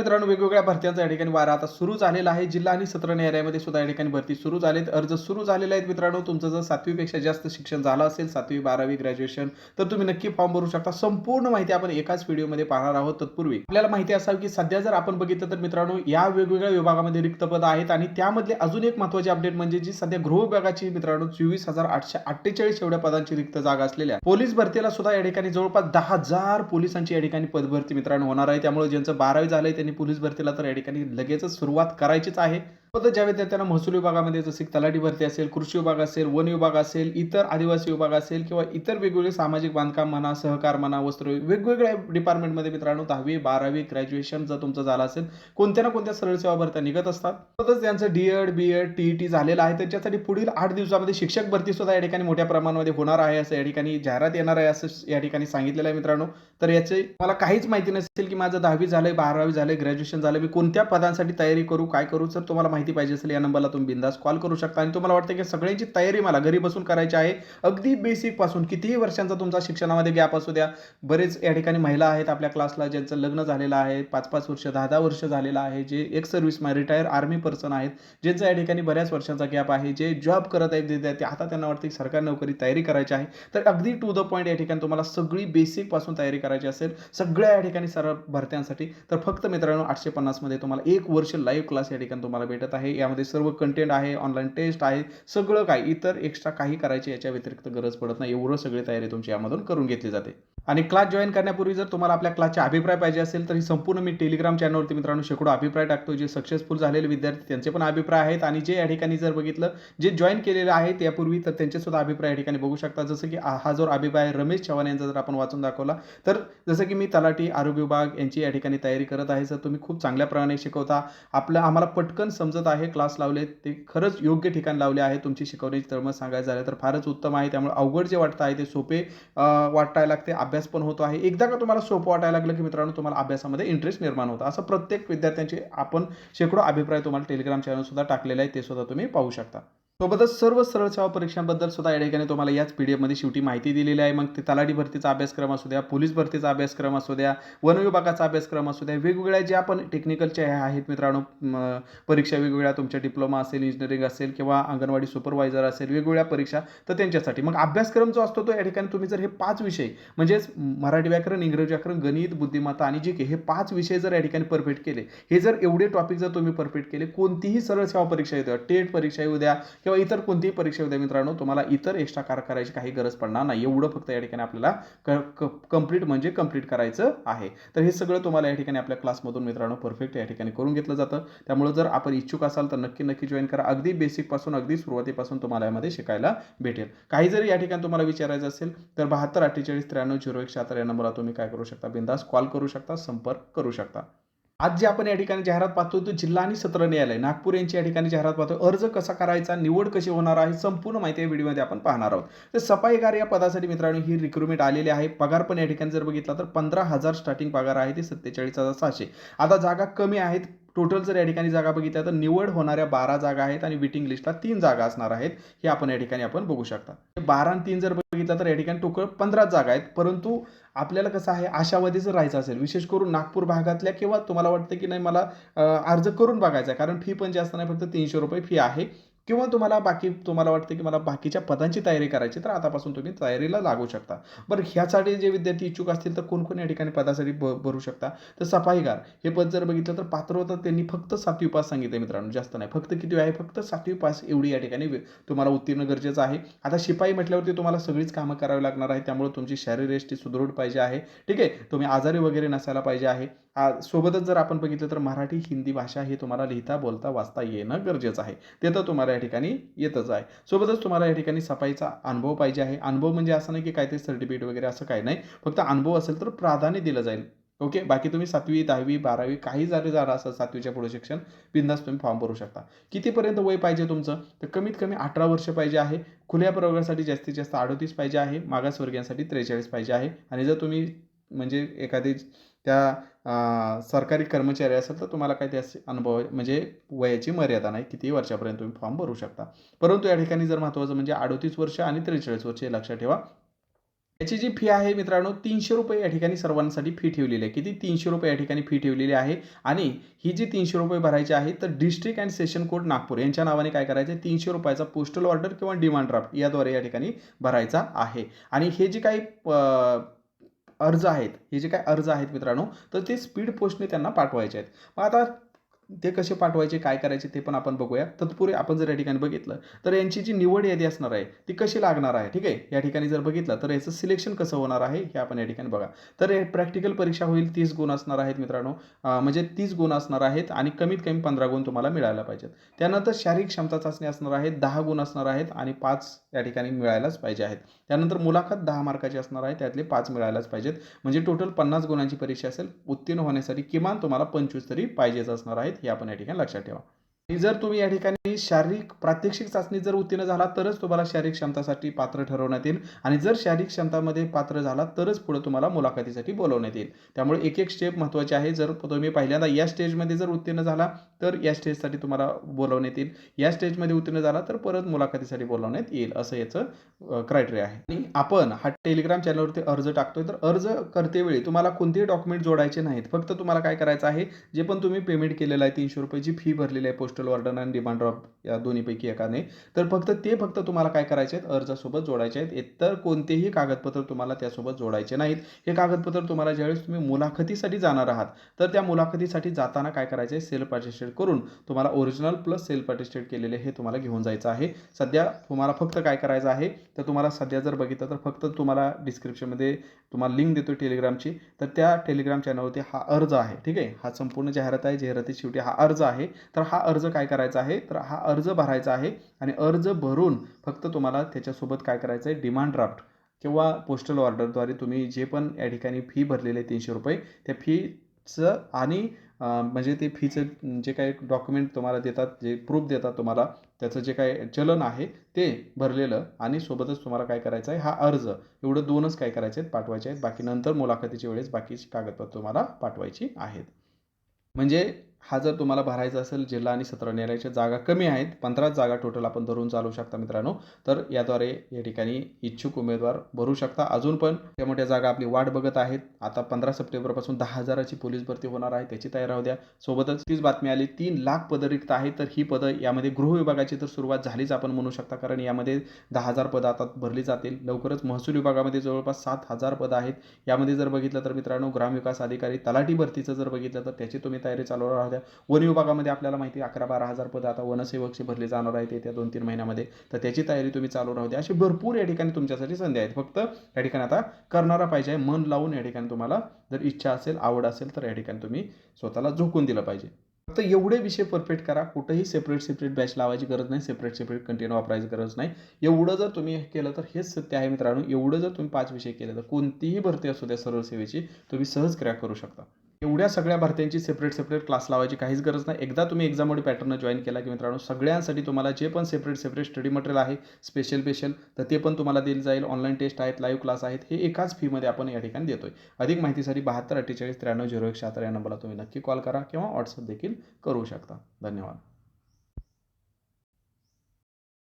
मित्रांनो वेगवेगळ्या भरत्यांचा या ठिकाणी वारा आता सुरू झालेला आहे. जिल्हा आणि सत्र न्यायालयामध्ये सुद्धा या ठिकाणी भरती सुरू झालेत. अर्ज सुरू झालेले आहेत मित्रांनो. तुमचं जर सातवीपेक्षा जास्त शिक्षण झालं असेल सातवी बारावी ग्रॅज्युएशन तर तुम्ही नक्की फॉर्म भरू शकता. संपूर्ण माहिती आपण एकाच व्हिडिओमध्ये पाहणार आहोत तत्पूर्वी. आपल्याला माहिती असावी की सध्या जर आपण बघितलं तर मित्रांनो या वेगवेगळ्या विभागामध्ये रिक्त पद आहेत आणि त्यामधले अजून एक महत्वाची अपडेट म्हणजे जी सध्या गृह विभागाची मित्रांनो चोवीस हजार आठशे अठ्ठेचाळीस एवढ्या पदांची रिक्त जागा असलेल्या. पोलीस भरतीला सुद्धा या ठिकाणी जवळपास दहा हजार पोलिसांची या ठिकाणी पदभरती मित्रांनो होणार आहे. त्यामुळे ज्यांचं बारावी झालंय त्यांनी पोलीस भरतीला तर या ठिकाणी लगेचच सुरुवात करायचीच आहे. सोबतच ज्या विद्यार्थ्यांना महसूल विभागामध्ये जसे की तलाठी भरती असेल कृषी विभाग असेल वन विभाग असेल इतर आदिवासी विभाग असेल किंवा इतर वेगवेगळे सामाजिक बांधकाम म्हणा सहकार म्हणा वस्त्र वेगवेगळ्या डिपार्टमेंटमध्ये मित्रांनो दहावी बारावी ग्रॅज्युएशन जर तुमचं झालं असेल कोणत्या ना कोणत्या सरळ सेवा भरत्या निघत असतात. सोबतच त्यांचं डीएड बीएड टीईटी झालेलं आहे त्यांच्यासाठी पुढील आठ दिवसामध्ये शिक्षक भरती सुद्धा या ठिकाणी मोठ्या प्रमाणामध्ये होणार आहे असं या ठिकाणी जाहिरात येणार आहे असं या ठिकाणी सांगितलेलं आहे मित्रांनो. तर याचे मला काहीच माहिती नसेल की माझं दहावी झालंय बारावी झालंय ग्रॅज्युएशन झालं मी कोणत्या पदांसाठी तयारी करू काय करू जर तुम्हाला माहिती पाहिजे असेल या नंबरला तुम्ही बिंदास कॉल करू शकता. आणि तुम्हाला वाटतं की सगळ्यांची तयारी मला घरी बसून करायची आहे अगदी बेसिकपासून. कितीही वर्षांचा तुमचा शिक्षणामध्ये गॅप असू द्या बरेच या ठिकाणी महिला आहेत आपल्या क्लासला ज्यांचं लग्न झालेलं आहे पाच पाच वर्ष दहा दहा वर्ष झालेलं आहे जे एक सर्व्हिस रिटायर आर्मी पर्सन आहेत ज्यांचं या ठिकाणी बऱ्याच वर्षांचा गॅप आहे जे जॉब करत आहेत विद्यार्थी आता त्यांना वाटतं की सरकारी नोकरी तयारी करायची आहे. तर अगदी टू द पॉईंट या ठिकाणी तुम्हाला सगळी बेसिकपासून तयारी करायची असेल सगळ्या या ठिकाणी सरळ भरत्यांसाठी. तर फक्त मित्रांनो आठशे पन्नासमध्ये तुम्हाला एक वर्ष लाईव्ह क्लास या ठिकाणी तुम्हाला भेटत आहे. यामध्ये सर्व कंटेंट आहे ऑनलाईन टेस्ट आहे सगळं काय इतर एक्स्ट्रा काही करायची याच्या व्यतिरिक्त गरज पडत नाही. एवढं सगळी तयारी तुमची यामधून करून घेतली जाते. आणि क्लास जॉईन करण्यापूर्वी जर तुम्हाला आपल्या क्लासचे अभिप्राय पाहिजे असेल तर ही संपूर्ण मी टेलिग्राम चॅनलवरती मित्रांनो शेकडो अभिप्राय टाकतो. जे सक्सेसफुल झालेले विद्यार्थी त्यांचे पण अभिप्राय आहेत. आणि जे या ठिकाणी जर बघितलं जे जॉईन केलेले आहे त्यापूर्वी तर त्यांचे सुद्धा अभिप्राय या ठिकाणी बघू शकता. जसं की हा जो अभिप्राय रमेश चव्हाण यांचा जर आपण वाचून दाखवला तर जसं की मी तलाठी आरोग्य विभाग यांची या ठिकाणी तयारी करत आहे. सर तुम्ही खूप चांगल्या प्रमाणे शिकवता आपलं आम्हाला पटकन समजत आहे क्लास लावले ते खरंच योग्य ठिकाण लावले आहे तुमची शिकवण्याची तळमळ सांगायचं झालं तर फारच उत्तम आहे त्यामुळे अवघड जे वाटतं आहे ते सोपे वाटायला लागते अभ्यास पण होतो आहे. एकदा का तुम्हाला सोपं वाटायला लागलं की मित्रांनो तुम्हाला अभ्यासामध्ये इंटरेस्ट निर्माण होता. असं प्रत्येक विद्यार्थ्यांचे आपण शेकडो अभिप्राय तुम्हाला टेलिग्राम चॅनल सुद्धा टाकलेले आहे ते सुद्धा तुम्ही पाहू शकता. सोबतच सर्व सरळ सेवा परीक्षांबद्दल सुद्धा या ठिकाणी तुम्हाला याच पी डी एफमध्ये शेवटी माहिती दिलेली आहे. मग ते तलाठी भरतीचा अभ्यासक्रम असू द्या पोलीस भरतीचा अभ्यासक्रम असू द्या वन विभागाचा अभ्यासक्रम असू द्या वेगवेगळ्या ज्या पण टेक्निकलच्या ह्या आहेत मित्रांनो परीक्षा वेगवेगळ्या तुमच्या डिप्लोमा असेल इंजिनिअरिंग असेल किंवा अंगणवाडी सुपरवायझर असेल वेगवेगळ्या परीक्षा तर त्यांच्यासाठी. मग अभ्यासक्रम जो असतो तो या ठिकाणी तुम्ही जर हे पाच विषय म्हणजेच मराठी व्याकरण इंग्रजी व्याकरण गणित बुद्धिमत्ता आणि जी के हे पाच विषय जर या ठिकाणी परफेक्ट केले हे जर एवढे टॉपिक जर तुम्ही परफेक्ट केले कोणतीही सरळ सेवा परीक्षा येऊ द्या टेट परीक्षा येऊ द्या किंवा इतर कोणतीही परीक्षा येऊ द्या मित्रांनो तुम्हाला इतर एक्स्ट्रा कार करायची काही गरज पडणार नाही. एवढं फक्त या ठिकाणी आपल्याला कंप्लीट म्हणजे कंप्लीट करायचं आहे. तर हे सगळं तुम्हाला या ठिकाणी आपल्या क्लासमधून मित्रांनो परफेक्ट या ठिकाणी करून घेतलं जातं. त्यामुळे जर आपण इच्छुक असाल तर नक्की नक्की जॉईन करा. अगदी बेसिकपासून अगदी सुरुवातीपासून तुम्हाला यामध्ये शिकायला भेटेल. काही जरी या ठिकाणी तुम्हाला विचारायचं असेल तर बहात्तर अठ्ठेचाळीस त्र्याण्णव झिरो एक शहात्तर या नंबरला तुम्ही काय करू शकता? बिंदास कॉल करू शकता संपर्क करू शकता. आज जे आपण या ठिकाणी जाहिरात पाहतो तो जिल्हा आणि सत्र न्यायालय. नागपूर यांची या ठिकाणी जाहिरात पाहतो अर्ज कसा करायचा निवड कशी होणार आहे संपूर्ण माहिती या व्हिडिओमध्ये आपण पाहणार आहोत. तर सफाईगार या पदासाठी मित्रांनो ही रिक्रुटमेंट आलेली आहे. पगार पण या ठिकाणी जर बघितला तर पंधरा हजार स्टार्टिंग पगार आहे ते सत्तेचाळीस हजार सहाशे. आता जागा कमी आहेत टोटल जर या ठिकाणी जागा बघितल्या तर निवड होणाऱ्या बारा जागा आहेत आणि वेटिंग लिस्टला तीन जागा असणार आहेत. हे आपण या ठिकाणी आपण बघू शकता. बारा आणि तीन जर बघितलं तर या ठिकाणी टोटल पंधरा जागा आहेत. परंतु आपल्याला कसं आहे आशावादी जर राहायचं असेल. विशेष करून नागपूर भागातल्या किंवा तुम्हाला वाटतं की नाही मला अर्ज करून बघायचा आहे. कारण फी पण जास्त नाही फक्त तीनशे रुपये फी आहे. किंवा तुम्हाला बाकी तुम्हाला वाटतं की मला बाकीच्या पदांची तयारी करायची तर आतापासून तुम्ही तयारीला लागू शकता. बरं ह्यासाठी जे विद्यार्थी इच्छुक असतील तर कोणकोण या ठिकाणी पदासाठी भ भरू शकता? तर सफाईगार हे पद जर बघितलं तर पात्र होतं त्यांनी फक्त सातवी पास सांगितले मित्रांनो जास्त नाही. फक्त किती आहे? फक्त सातवी पास एवढी या ठिकाणी तुम्हाला उत्तीर्ण गरजेचं आहे. आता शिपाई म्हटल्यावरती तुम्हाला सगळीच कामं करावी लागणार आहे त्यामुळे तुमची शारीरयष्टी सुदृढ पाहिजे आहे. ठीक आहे? तुम्ही आजारी वगैरे नसायला पाहिजे आहे. सोबतच जर आपण बघितलं तर मराठी हिंदी भाषा ही तुम्हाला लिहिता बोलता वाचता येणं गरजेचं आहे. ते तर तुम्हाला या ठिकाणी येतच आहे. सोबतच तुम्हाला या ठिकाणी सफाईचा अनुभव पाहिजे आहे. अनुभव म्हणजे असं नाही की काहीतरी सर्टिफिकेट वगैरे असं काही नाही. फक्त अनुभव असेल तर प्राधान्य दिलं जाईल. ओके? बाकी तुम्ही सातवी दहावी बारावी काही जरी झालं असेल सातवीच्या पुढे शिक्षण बिंदास तुम्ही फॉर्म भरू शकता. कितीपर्यंत वय पाहिजे तुमचं? तर कमीत कमी अठरा वर्ष पाहिजे आहे. खुल्या प्रवर्गासाठी जास्तीत जास्त अडतीस पाहिजे आहे. मागासवर्गीयांसाठी त्रेचाळीस पाहिजे आहे. आणि जर तुम्ही म्हणजे एखादी त्या सरकारी कर्मचारी असेल तर तुम्हाला काही त्या अनुभव म्हणजे वयाची मर्यादा नाही किती वर्षापर्यंत तुम्ही फॉर्म भरू शकता. परंतु या ठिकाणी जर महत्त्वाचं म्हणजे अडोतीस वर्ष आणि त्रेचाळीस वर्ष हे लक्षात ठेवा. याची जी फी आहे मित्रांनो तीनशे रुपये या ठिकाणी सर्वांसाठी फी ठेवलेली आहे. किती? तीनशे रुपये या ठिकाणी फी ठेवलेली आहे. आणि ही जी तीनशे रुपये भरायची आहे तर district and session court Nagpur यांच्या नावाने काय करायचं आहे? तीनशे रुपयाचा पोस्टल ऑर्डर किंवा डिमांड ड्राफ्ट याद्वारे या ठिकाणी भरायचा आहे. आणि हे जे काही अर्ज आहेत. हे जे काय अर्ज आहेत मित्रांनो तर ते स्पीड पोस्टने त्यांना पाठवायचे आहेत. मग आता ते कसे पाठवायचे काय करायचे ते पण आपण बघूया. तत्पूर्वी आपण जर या ठिकाणी बघितलं तर यांची जी निवड यादी असणार आहे ती कशी लागणार आहे ठीक आहे? या ठिकाणी जर बघितलं तर याचं सिलेक्शन कसं होणार आहे हे आपण या ठिकाणी बघा. तर प्रॅक्टिकल परीक्षा होईल तीस गुण असणार आहेत मित्रांनो. म्हणजे तीस गुण असणार आहेत आणि कमीत कमी पंधरा गुण तुम्हाला मिळायला पाहिजेत. त्यानंतर शारीरिक क्षमता चाचणी असणार आहेत दहा गुण असणार आहेत आणि पाच या ठिकाणी मिळायलाच पाहिजे आहेत. त्यानंतर मुलाखत दहा मार्काची असणार आहे त्यातले पाच मिळायलाच पाहिजेत. म्हणजे टोटल पन्नास गुणांची परीक्षा असेल उत्तीर्ण होण्यासाठी किमान तुम्हाला पंचवीस तरी पाहिजेच असणार आहेत. हे आपण या ठिकाणी लक्षात ठेवा. आणि जर तुम्ही या ठिकाणी शारीरिक प्रात्यक्षिक चाचणी जर उत्तीर्ण झाला तरच तुम्हाला शारीरिक क्षमतासाठी पात्र ठरवण्यात येईल. आणि जर शारीरिक क्षमतामध्ये पात्र झाला तरच पुढे तुम्हाला मुलाखतीसाठी बोलवण्यात येईल. त्यामुळे एक एक स्टेप महत्त्वाची आहे. जर तुम्ही पहिल्यांदा या स्टेजमध्ये जर उत्तीर्ण झाला तर या स्टेजसाठी तुम्हाला बोलवण्यात येईल. या स्टेजमध्ये उत्तीर्ण झाला तर परत मुलाखतीसाठी बोलवण्यात येईल असं याचं क्रायटेरिया आहे. आणि आपण हा टेलिग्राम चॅनलवरती अर्ज टाकतोय. तर अर्ज करतेवेळी तुम्हाला कोणतेही डॉक्युमेंट जोडायचे नाहीत. फक्त तुम्हाला काय करायचं आहे जे पण तुम्ही पेमेंट केलेलं आहे तीनशे रुपयाची फी भरलेली आहे पोस्ट पोस्टल ऑर्डर आणि डिमांड ड्राफ्ट या दोन्हीपैकी एकाने. तर फक्त ते फक्त तुम्हाला काय करायचे आहेत? अर्जासोबत जोडायचे आहेत. इतर कोणतेही कागदपत्र तुम्हाला त्यासोबत जोडायचे नाहीत. हे कागदपत्र तुम्हाला ज्यावेळेस तुम्ही मुलाखतीसाठी जाणार आहात तर त्या मुलाखतीसाठी जाताना काय करायचं आहे? सेल्फ अटेस्टेड करून तुम्हाला ओरिजिनल प्लस सेल्फ अटेस्टेड केलेले हे तुम्हाला घेऊन जायचं आहे. सध्या तुम्हाला फक्त काय करायचं आहे? तर तुम्हाला सध्या जर बघितलं तर फक्त तुम्हाला डिस्क्रिप्शनमध्ये तुम्हाला लिंक देतो टेलिग्रामची तर त्या टेलिग्राम चॅनलवरती हा अर्ज आहे. ठीक आहे? हा संपूर्ण जाहिरात आहे. जाहिराती शेवटी हा अर्ज आहे. तर हा अर्ज काय करायचा आहे? तर हा अर्ज भरायचा आहे आणि अर्ज भरून फक्त तुम्हाला त्याच्यासोबत काय करायचं आहे? डिमांड ड्राफ्ट किंवा पोस्टल ऑर्डरद्वारे तुम्ही जे पण या ठिकाणी फी भरलेले आहे तीनशे रुपये त्या फीचं आणि म्हणजे ते फीचं जे काही डॉक्युमेंट तुम्हाला देतात जे प्रूफ देतात तुम्हाला त्याचं जे काही चलन आहे ते भरलेलं आणि सोबतच तुम्हाला काय करायचं आहे? हा अर्ज. एवढं दोनच काय करायचे आहेत? पाठवायचे आहेत. बाकी नंतर मुलाखतीच्या वेळेस बाकीची कागदपत्र तुम्हाला पाठवायची आहेत. म्हणजे हा जर तुम्हाला भरायचा असेल जिल्हा आणि सत्र न्यायालयाच्या जागा कमी आहेत पंधराच जागा टोटल आपण धरून चालू शकता मित्रांनो. तर याद्वारे या ठिकाणी इच्छुक उमेदवार भरू शकता. अजून पण त्या मोठ्या जागा आपली वाट बघत आहेत. आता पंधरा सप्टेंबरपासून दहा हजाराची पोलीस भरती होणार आहे त्याची तयारी राहू द्या. सोबतच तीच बातमी आली तीन लाख पदं रिक्त आहेत तर ही पदं यामध्ये गृह विभागाची तर सुरुवात झालीच आपण म्हणू शकता कारण यामध्ये दहा हजार पदं आता भरली जातील. लवकरच महसूल विभागामध्ये जवळपास सात हजार पदं आहेत. यामध्ये जर बघितलं तर मित्रांनो ग्रामविकास अधिकारी तलाठी भरतीचं जर बघितलं तर त्याची तुम्ही तयारी चालू आहात. होत्या. वन विभागामध्ये आपल्याला माहिती आहे अकरा बारा हजार पदं आता वनसेवकचे भरले जाणार आहेत येत्या दोन तीन महिन्यामध्ये. तर त्याची तयारी तुम्ही चालू राहू द्या. अशी भरपूर या ठिकाणी तुमच्यासाठी संधी आहेत. फक्त या ठिकाणी आता करणारा पाहिजे मन लावून या ठिकाणी तुम्हाला जर इच्छा असेल आवड असेल तर या ठिकाणी तुम्ही स्वतःला झोकून दिलं पाहिजे. फक्त एवढे विषय परफेक्ट करा. कुठेही सेपरेट सेपरेट बॅच लावायची गरज नाही. सेपरेट सेपरेट कंटिन्यू वापरायची गरज नाही. एवढं जर तुम्ही केलं तर हेच सत्य आहे मित्रांनो. एवढं जर तुम्ही पाच विषय केले तर कोणतीही भरती असू द्या सरळ सेवेची तुम्ही सहज क्रॅक करू शकता. एवढ्या सगळ्या भरत्यांची सेपरेट सेपरेट क्लास लावायची काहीच गरज नाही. एकदा तुम्ही एक्झाममध्ये पॅटर्न जॉईन केला की मित्रांनो सगळ्यांसाठी तुम्हाला जे पण सेपरेट सेपरेट स्टडी मटेरियल आहे स्पेशल स्पेशल तर ते पण तुम्हाला दिलं जाईल. ऑनलाईन टेस्ट आहेत लाईव्ह क्लास आहेत हे एकाच फीमध्ये आपण या ठिकाणी देतोय. अधिक माहितीसाठी बहात्तर अठ्ठेचाळीस त्र्याण्णव झिरो एक शहात्तर या नंबरला तुम्ही नक्की कॉल करा किंवा व्हॉट्सअप देखील करू शकता. धन्यवाद.